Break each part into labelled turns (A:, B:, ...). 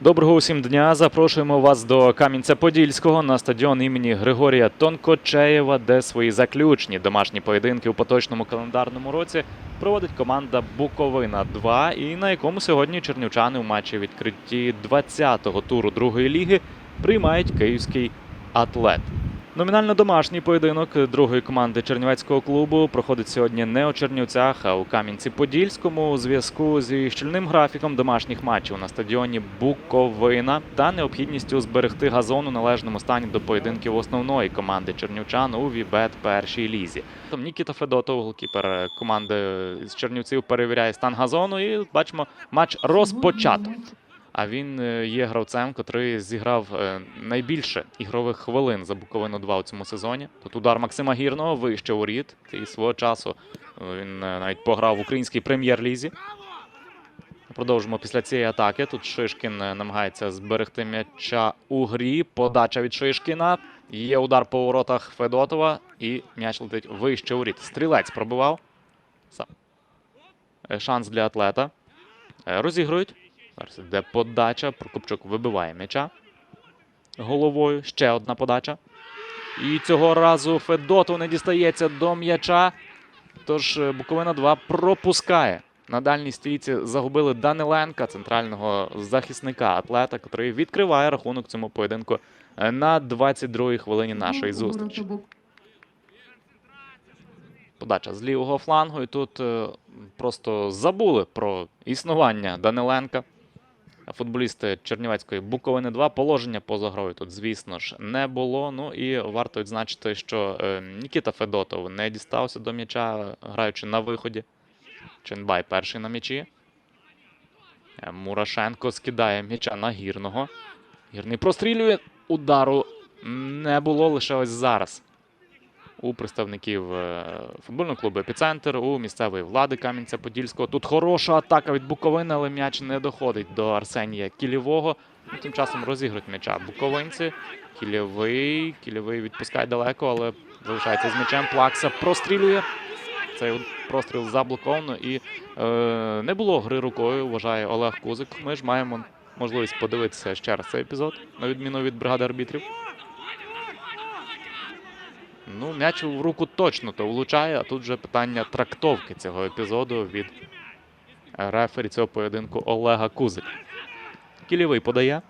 A: Доброго усім дня. Запрошуємо вас до Кам'янця-Подільського на стадіон імені Григорія Тонкочеєва, де свої заключні домашні поєдинки у поточному календарному році проводить команда Буковина 2 і на якому сьогодні чернівчани у матчі відкритті 20-го туру другої ліги приймають київський атлет. Номінально домашній поєдинок другої команди Чернівецького клубу проходить сьогодні не у Чернівцях, а у Кам'янці-Подільському у зв'язку зі щільним графіком домашніх матчів на стадіоні Буковина та необхідністю зберегти газон у належному стані до поєдинків основної команди чернівчан у Вібет першій лізі. Там Нікіта Федотов, голкіпер команди з Чернівців, перевіряє стан газону, і бачимо, матч розпочато. А він е, є гравцем, котрий зіграв е, найбільше ігрових хвилин за Буковину 2 у цьому сезоні. Тут удар Максима Гірного вище у рід. І свого часу е, він навіть пограв в українській прем'єр-лізі. Продовжимо після цієї атаки. Тут Шишкін намагається зберегти м'яча у грі. Подача від Шишкіна. Є удар по воротах Федотова, і м'яч летить вище у рід. Стрілець пробивав. Шанс для атлета. Розігрують. Зараз іде подача. Прокопчук вибиває м'яча головою. Ще одна подача. І цього разу Федотов не дістається до м'яча. Тож е, Буковина 2 пропускає. На дальній стійці загубили Даниленка, центрального захисника атлета, який відкриває рахунок цьому поєдинку е, на 22-й хвилині нашої зустрічі. Подача з лівого флангу. І тут е, просто забули про існування Даниленка. Футболісти Чернівецької Буковини 2. Положення поза грою тут, звісно ж, не було. Ну і варто відзначити, що е, Нікіта Федотов не дістався до м'яча, граючи на виході. Ченбай перший на м'ячі. Е, Мурашенко скидає м'яча на гірного. Гірний прострілює. Удару не було лише ось зараз. У представників е, футбольного клубу Епіцентр, у місцевої влади Кам'янця-Подільського. Тут хороша атака від Буковини, але м'яч не доходить до Арсенія Кілєвого. Ну, Тим часом розігрують м'яча буковинці. Кільєвий. Кільєвий відпускає далеко, але залишається з м'ячем. Плакса прострілює. Цей простріл заблоковано і е, не було гри рукою, вважає Олег Кузик. Ми ж маємо можливість подивитися ще раз цей епізод, на відміну від бригади арбітрів. Ну, м'яч в руку точно то влучає, а тут вже питання трактовки цього епізоду від рефері цього поєдинку Олега Кузика. Кілєвий подає.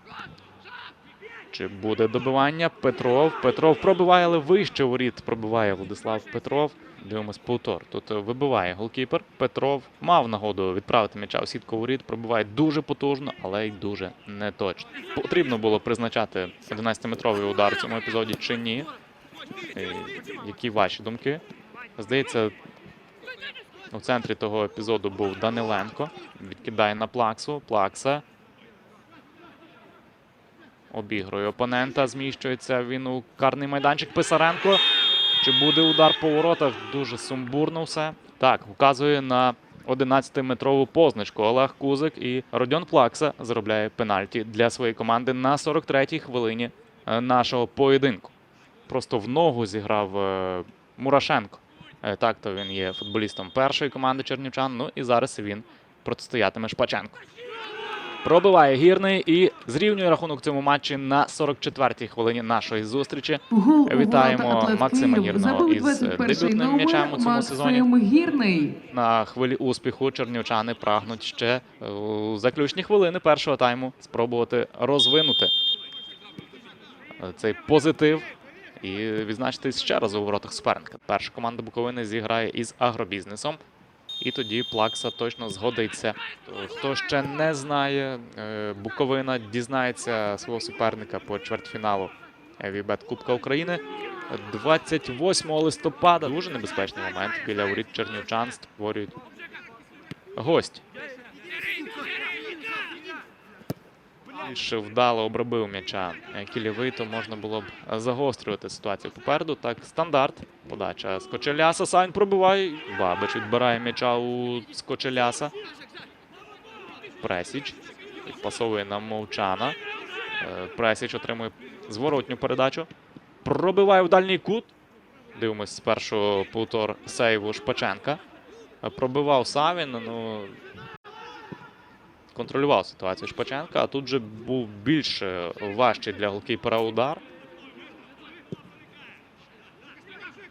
A: Чи буде добивання? Петров. Петров пробиває, але вище воріт пробиває Владислав Петров. Дивимось повтор. Тут вибиває голкіпер. Петров мав нагоду відправити м'яча у сітку воріт. Пробиває дуже потужно, але й дуже неточно. Потрібно було призначати 11-метровий удар в цьому епізоді чи ні. Е, Які ваші думки? Здається, у центрі того епізоду був Даниленко. Відкидає на плаксу. Плакса. Обігрує опонента. Зміщується він у карний майданчик. Писаренко. Чи буде удар по воротах? Дуже сумбурно все. Так, вказує на 11-метрову позначку. Олег Кузик і Родіон Плакса заробляє пенальті для своєї команди на 43-й хвилині е, нашого поєдинку. Просто в ногу зіграв е, Мурашенко. Е, Так, то він є футболістом першої команди Чернівчан. Ну і зараз він протистоятиме Шпаченко. Пробиває гірний і зрівнює рахунок в цьому матчі на 44-й хвилині нашої зустрічі.
B: Гол
A: Вітаємо Максима Гірного із,
B: 21-й
A: дебютним м'ячем у цьому сезоні.
B: Гірний.
A: На хвилі успіху чернівчани прагнуть ще е, у заключні хвилини першого тайму спробувати розвинути цей позитив і відзначитись ще раз у воротах суперника. Перша команда Буковини зіграє із агробізнесом. І тоді Плакса точно згодиться. Хто ще не знає, е, Буковина дізнається свого суперника по чвертьфіналу Вібет Кубка України. 28 листопада дуже небезпечний момент біля воріт чернівчан створюють гості. Більш вдало обробив м'яча е, то можна було б загострювати ситуацію попереду. Так, стандарт. Подача Скочеляса. Сань пробиває. Бабич відбирає м'яча у Скочеляса. Пресіч. Підпасовує на Мовчана. Е, Пресіч отримує зворотню передачу. Пробиває в дальній кут. Дивимось спершу повтор сейву Шпаченка. Е, Пробивав Савін. Ну, контролював ситуацію Шпаченка, а тут вже був більш е, важчий для голкіпера удар.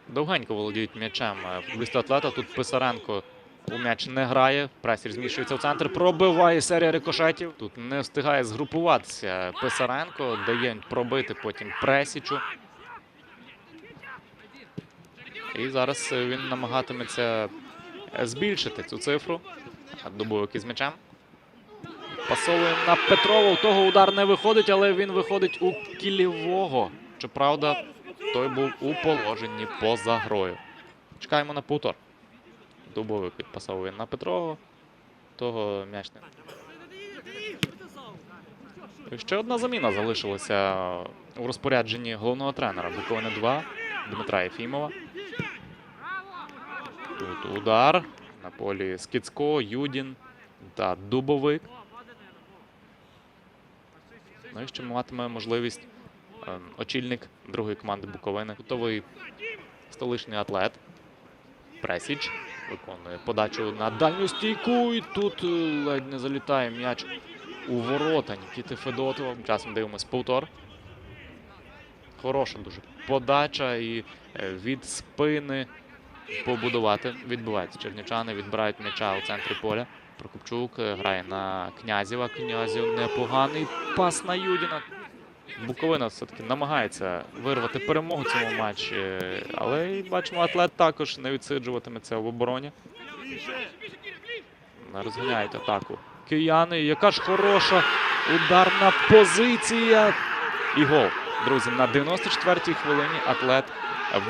A: Довгенько володіють м'ячем е, футболісти атлета. Тут Писаренко у м'яч не грає. Пресір зміщується в центр. Пробиває серія рикошетів. Тут не встигає згрупуватися Писаренко. Дає пробити потім Пресічу. І зараз е, він намагатиметься збільшити цю цифру. Дубовик із м'ячем. Пасовує на Петрова. У того удар не виходить, але він виходить у кілівого. Щоправда, той був у положенні поза грою. Чекаємо на повтор. Дубовик підпасовує на Петрова. Того м'яч не. І Ще одна заміна залишилася у розпорядженні головного тренера Буковини 2 Дмитра Єфімова. Тут удар на полі Скіцько, Юдін та Дубовик. Ну і ще матиме можливість е, очільник другої команди Буковини. Готовий столичний атлет. Пресіч виконує подачу на дальню стійку. І тут е, ледь не залітає м'яч у ворота Нікіти Федотова. Часом дивимось повтор. Хороша дуже подача і е, від спини побудувати. Відбувається. Чернівчани відбирають м'яча у центрі поля. Прокопчук е, грає на Князєва. Князів непоганий пас на Юдіна. Буковина все-таки намагається вирвати перемогу цьому матчі, але бачимо, атлет також не відсиджуватиметься в обороні. Розганяють атаку. Кияни, яка ж хороша ударна позиція. І гол. Друзі, на 94-й хвилині атлет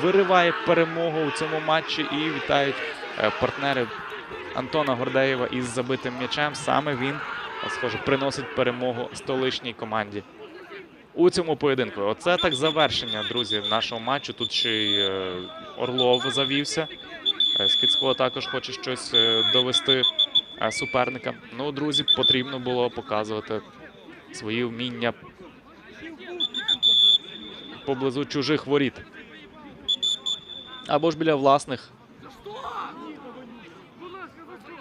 A: вириває перемогу у цьому матчі і вітають е, партнери Антона Гордеєва із забитим м'ячем. Саме він, е, схоже, приносить перемогу столичній команді у цьому поєдинку. Оце так завершення, друзі, нашого матчу. Тут ще й е, Орлов завівся. Е, Скіцько також хоче щось е, довести е, суперникам. Ну, друзі, потрібно було показувати свої вміння поблизу чужих воріт. Або ж біля власних.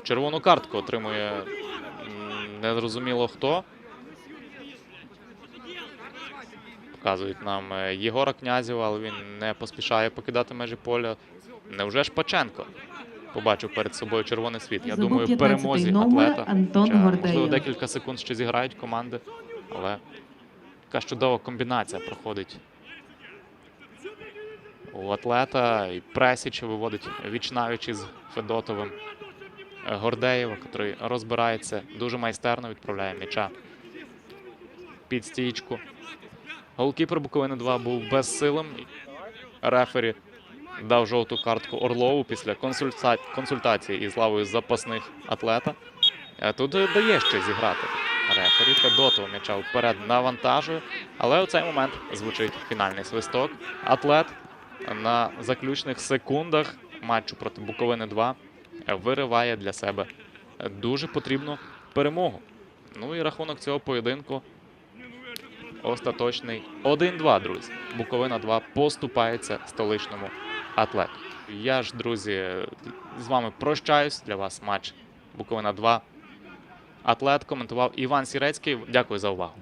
A: Червону картку отримує незрозуміло хто. Показують нам е, Єгора Князєва, але він не поспішає покидати межі поля. Невже Шпаченко побачив перед собою червоний світ? Я
B: Забув
A: думаю, в перемозі
B: номер
A: атлета.
B: Антон
A: Можливо, декілька секунд ще зіграють команди, але така чудова комбінація проходить у атлета. І Пресіч виводить вічнавіч із Федотовим Гордеєва, який розбирається дуже майстерно, відправляє м'яча під стічку. Голкіпер Буковини 2 був безсилим. Рефері дав жовту картку Орлову після консульта- консультації із лавою запасних атлета. Е, Тут дає ще зіграти. Рефері Федотов м'яча вперед навантажує, але у цей момент звучить фінальний свисток. Атлет на заключних секундах матчу проти Буковини 2 вириває для себе дуже потрібну перемогу. Ну і рахунок цього поєдинку остаточний 1-2, друзі. Буковина 2 поступається столичному атлету. Я ж, друзі, з вами прощаюсь. Для вас матч Буковина 2. Атлет коментував Іван Сірецький. Дякую за увагу.